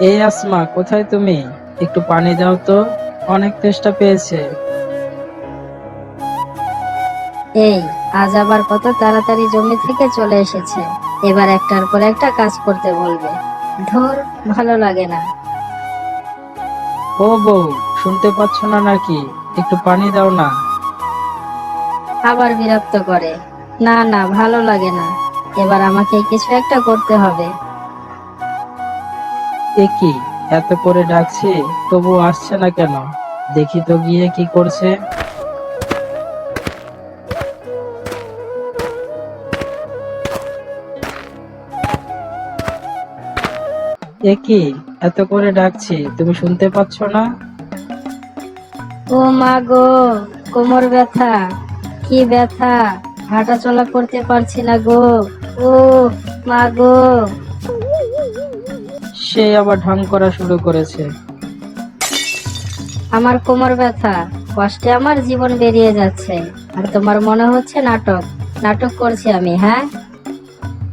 এই আসমা কোথায় তুমি? একটু পানি দাও তো। অনেক তেষ্টা পেয়েছে। এই আজ আবার কত তাড়াতাড়ি জমি থেকে চলে এসেছে। এবার একটার পর একটা কাজ করতে বলবে। ধর ভালো লাগে না। ও বউ শুনতে পাচ্ছ না নাকি? একটু পানি দাও না। আবার বিরক্ত করে। না না ভালো লাগে না। এবার আমাকে কিছু একটা করতে হবে। এ কি? এত করে ডাকছি, তবু আসছে না কেন? দেখি তো গিয়ে কি করছে। এ কি? এত করে ডাকছি, তুমি শুনতে পাচ্ছ না? ও মা গো, কোমর ব্যথা, কি ব্যথা? হাঁটা চলা করতে পারছি না গো। ও মা গো। সে আবার ঢং করা শুরু করেছে। আমার কোমর ব্যথা কষ্টে আমার জীবন বেরিয়ে যাচ্ছে আর তোমার মনে হচ্ছে নাটক। নাটক করছি আমি হ্যাঁ?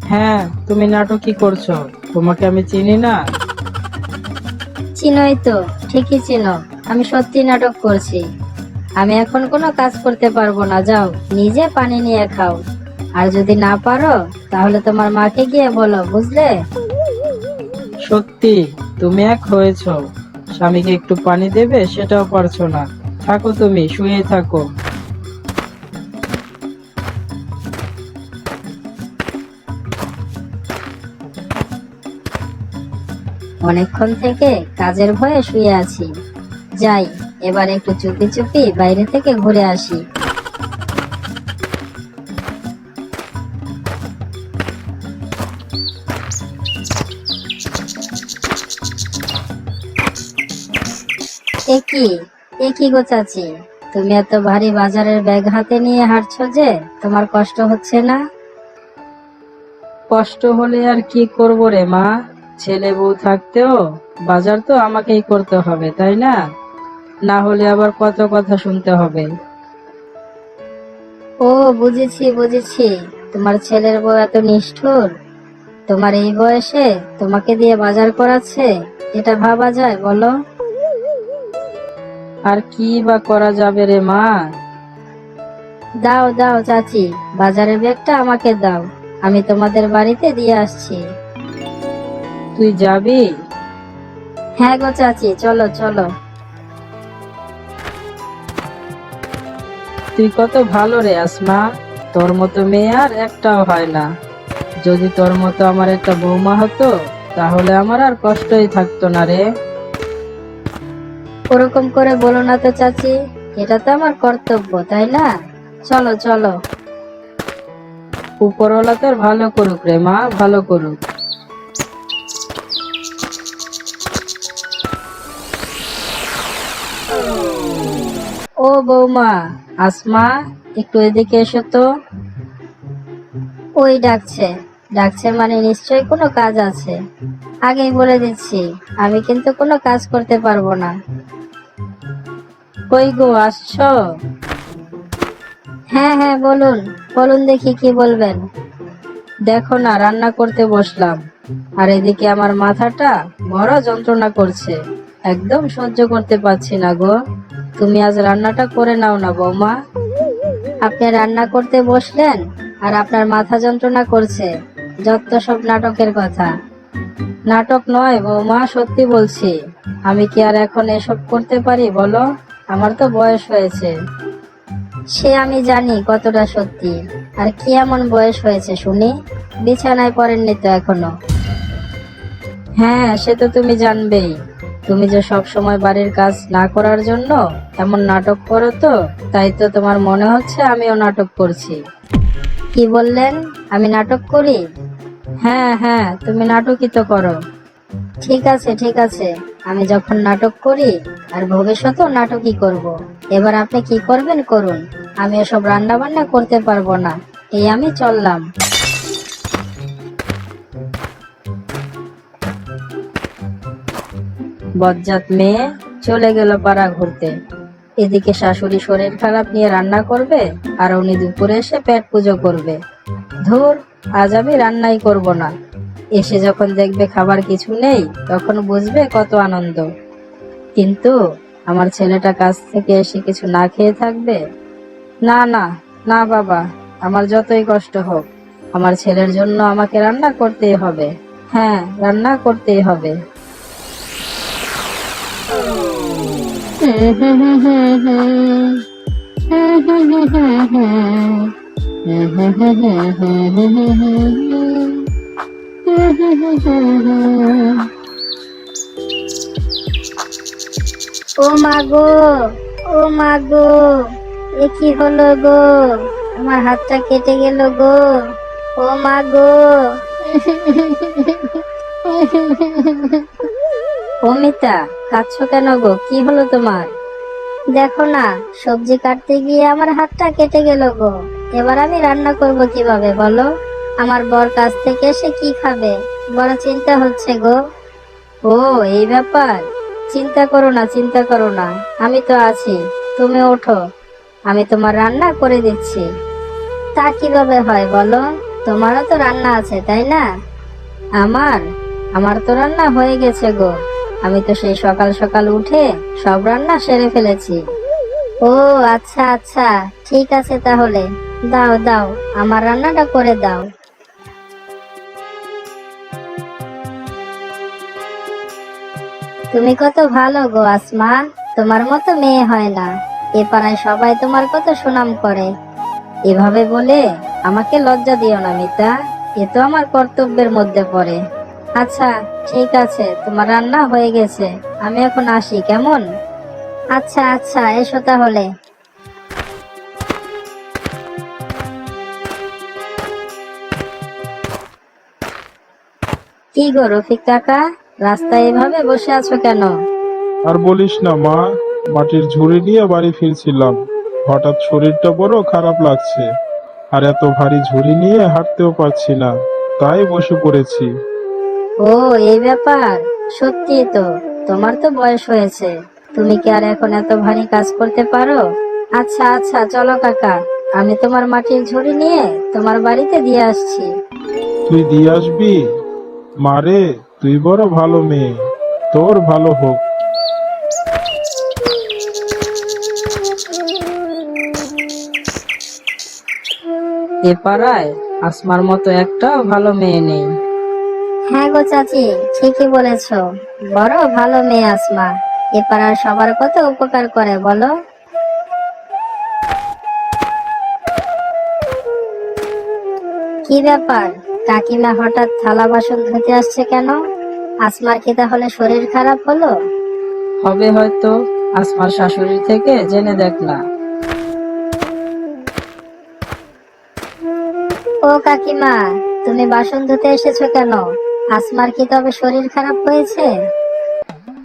হ্যাঁ তুমি নাটকই করছ। তোমাকে আমি চিনি না। চিনোই তো ঠিকই চিনো। আমি সত্যি নাটক করছি। আমি এখন কোনো কাজ করতে পারব না যাও নিজে পানি নিয়ে খাও। আর যদি না পারো তাহলে তোমার মাকে গিয়ে বলো বুঝলে? সত্যি, তুমি এক হয়েছ। স্বামীকে একটু পানি দেবে, সেটাও পারছ না। থাকো তুমি শুয়ে থাকো। অনেকক্ষণ থেকে কাজের ভয়ে শুয়ে আছি। যাই, এবার একটু চুপি চুপি বাইরে থেকে ঘুরে আসি। কি? এ কি গো চাচি? তুমি এত ভারী বাজারের ব্যাগ হাতে নিয়ে হাঁটছো যে তোমার কষ্ট হচ্ছে না? কষ্ট হলে আর কি করব রে মা? ছেলে বউ থাকতেও বাজার তো আমাকেই করতে হবে তাই না? না হলে আবার কত কথা শুনতে হবে। ও বুঝেছি বুঝেছি। তোমার ছেলের বউ এত নিষ্ঠুর। তোমার এই বয়সে তোমাকে দিয়ে বাজার করাচ্ছে এটা ভাবা যায় বলো? আর কি বা করা যাবে রে মা? দাও দাও চাচি। বাজারের ব্যাগটা আমাকে দাও। আমি তোমাদের বাড়িতে দিয়ে আসছি। তুই যাবি? হ্যাঁ গো চাচি চলো চলো। তুই কত ভালো রে আসমা। তোর মতো মেয়ে আর একটাও হয় না। যদি তোর মতো আমার একটা বৌমা হতো তাহলে আমার আর কষ্টই থাকতো না রে। ওরকম করে বলো না তো চাচি, এটা তো আমার কর্তব্য, তাই না? চলো চলো। উপরওয়ালা তোর ভালো করুক রে মা, ভালো করুক। ও বৌমা, আসমা, একটু এদিকে এসো তো। ওই ডাকছে। ডাকছে মানে নিশ্চয়ই কোনো কাজ আছে। আগেই বলে দিচ্ছি, আমি কিন্তু কোনো কাজ করতে পারব না। কই গো, আসছো? হ্যাঁ হ্যাঁ বলুন বলুন দেখি কি বলবেন। দেখো না, রান্না করতে বসলাম। আর এদিকে আমার মাথাটা বড় যন্ত্রণা করছে। একদম সহ্য করতে পারছি না গো। তুমি আজ রান্নাটা করে নাও না, বৌমা। আপনি রান্না করতে বসলেন আর আপনার মাথা যন্ত্রণা করছে। যত সব নাটকের কথা। নাটক নয়, বৌমা, সত্যি বলছি। আমি কি আর এখন এসব করতে পারি, বলো? আমার তো বয়স হয়েছে। সে আমি জানি কতটা সত্যি। আর কি এমন বয়স হয়েছে, শুনি? বিছানায় পড়েননি তো এখনও? হ্যাঁ সে তো তুমি জানবেই। তুমি যে সব সময় বাড়ির কাজ না করার জন্য এমন নাটক করো তো, তাই তো তোমার মনে হচ্ছে আমিও নাটক করছি। কি বললেন? আমি নাটক করি? হ্যাঁ হ্যাঁ তুমি নাটকই তো করো। ঠিক আছে ঠিক আছে। আমি যখন নাটক করি, আর ভবিষ্যতেও নাটকই করব। এবার আপনি কি করবেন করুন। আমি এসব রান্না বান্না করতে পারব না। এই আমি চললাম। বজ্জাত মেয়ে চলে গেল পাড়া ঘুরতে। এদিকে শাশুড়ি শরীর খারাপ নিয়ে রান্না করবে, আর উনি দুপুরে এসে পেট পুজো করবে। ধুর, আজ আমি রান্নাই করব না। এসে যখন দেখবে খাবার কিছু নেই, তখন বুঝবে কত আনন্দ। কিন্তু আমার ছেলেটা কাছ থেকে এসে কিছু না খেয়ে থাকবে? না না না বাবা, আমার যতই কষ্ট হোক, আমার ছেলের জন্য আমাকে রান্না করতেই হবে। হ্যাঁ রান্না করতেই হবে। ও মা গো, ও মা গো, এ কি হলো গো? আমার হাতটা কেটে গেল গো। ও মা গো। অমিতা, কাঁদছো কেন গো? কি হলো তোমার? দেখো না, সবজি কাটতে গিয়ে আমার হাতটা কেটে গেল গো। এবার আমি রান্না করব কীভাবে, বলো? আমার বর কাছ থেকে এসে কি খাবে? বড় চিন্তা হচ্ছে গো। ও, এই ব্যাপার? চিন্তা করো না, চিন্তা করো না। আমি তো আছি, তুমি ওঠো। আমি তোমার রান্না করে দিচ্ছি। তা কীভাবে হয়, বলো? তোমারও তো রান্না আছে, তাই না? আমার? আমার তো রান্না হয়ে গেছে গো। আমি তো সেই সকাল সকাল উঠে সব রান্না সেরে ফেলেছি। ও আচ্ছা আচ্ছা ঠিক আছে তাহলে। দাও দাও, আমার রান্নাটা করে দাও। তুমি কত ভালো গো আসমা তোমার মতো মেয়ে হয় না। এ পাড়ায় সবাই তোমার কত সুনাম করে। এভাবে বলে আমাকে লজ্জা দিও না মিতা, এ তো আমার কর্তব্যের মধ্যে পড়ে। আচ্ছা ঠিক আছে, তোমার রান্না হয়ে গেছে। আমি এখন আসি, কেমন? আচ্ছা আচ্ছা এসো তাহলে। কি গো রফিক কাকা, রাস্তায় এভাবে বসে আছো কেন? আর বলিস না, মা, মাটির ঝুড়ি নিয়ে বাড়ি ফিরছিলাম। হঠাৎ শরীরটা বড় খারাপ লাগছে। আর এত ভারী ঝুড়ি নিয়ে হাঁটতেও পারছি না। তাই বসে পড়েছি। ও এই ব্যাপার? সত্যি তো তোমার তো বয়স হয়েছে। তুমি কি আর এখন এত ভারী কাজ করতে পারো? আচ্ছা আচ্ছা চলো কাকা আমি তোমার মাটির ঝুড়ি নিয়ে তোমার বাড়িতে দিয়ে আসছি। তুই দিয়ে আসবি? মারে তুই বড় ভালো মেয়ে তোর ভালো হোক। এ পাড়ায় আসমার মতো একটা ভালো মেয়ে নেই। হ্যাঁ গো চাচি ঠিকই বলেছ। বড় ভালো মেয়ে আসমা। এ পাড়ার সবার কত উপকার করে বলো? কি ব্যাপার? কাকিমা হঠাৎ থালা বাসন ধুতে আসছে কেন? আসমার কি তাহলে শরীর খারাপ হলো? হবে হয়তো আসমার শাশুড়ি থেকে জেনে দেখ না। ও কাকিমা তুমি বাসন ধুতে এসেছ কেন? আসমার কি তবে শরীর খারাপ হয়েছে?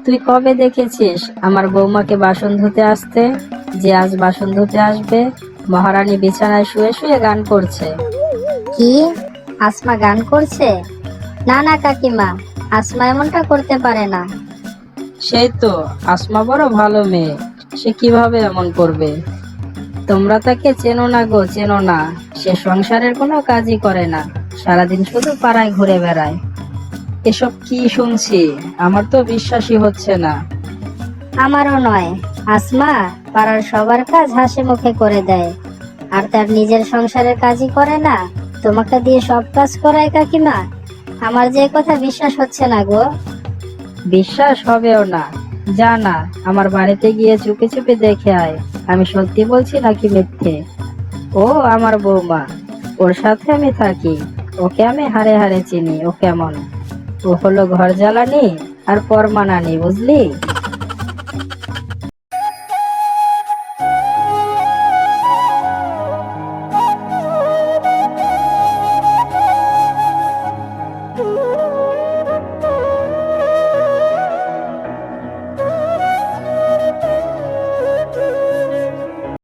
তুই কবে দেখেছিস আমার বৌমাকে বাসন ধুতে আসতে? যে আজ বাসন ধুতে আসবে মহারানী বিছানায় শুয়ে শুয়ে গান করছে। কি? আসমা গান করছে? না না কাকিমা আসমা এমনটা করতে পারে না। সেই তো আসমা বড় ভালো মেয়ে সে কীভাবে এমন করবে? তোমরা তাকে চেনো না গো চেনো না। সে সংসারের কোনো কাজই করে না সারাদিন শুধু পাড়ায় ঘুরে বেড়ায়। এসব কি শুনছি? আমার তো বিশ্বাসই হচ্ছে না। আমারও নয়। আসমা পাড়ার সবার কাজ হাসি মুখে করে দেয়। আর তার নিজের সংসারের কাজই করে না তোমাকে দিয়ে সব কাজ করায় কাকিমা। আমার যে কথা বিশ্বাস হচ্ছে না গো। বিশ্বাস হবেও না। যা না আমার বাড়িতে গিয়ে চুপে চুপি দেখে আয়। আমি সত্যি বলছি নাকি মিথ্যে? ও আমার বৌমা ওর সাথে আমি থাকি। ওকে আমি হারে হারে চিনি। ও কেমন? ও হলো ঘর জ্বালানি আর পরমানানি বুঝলি?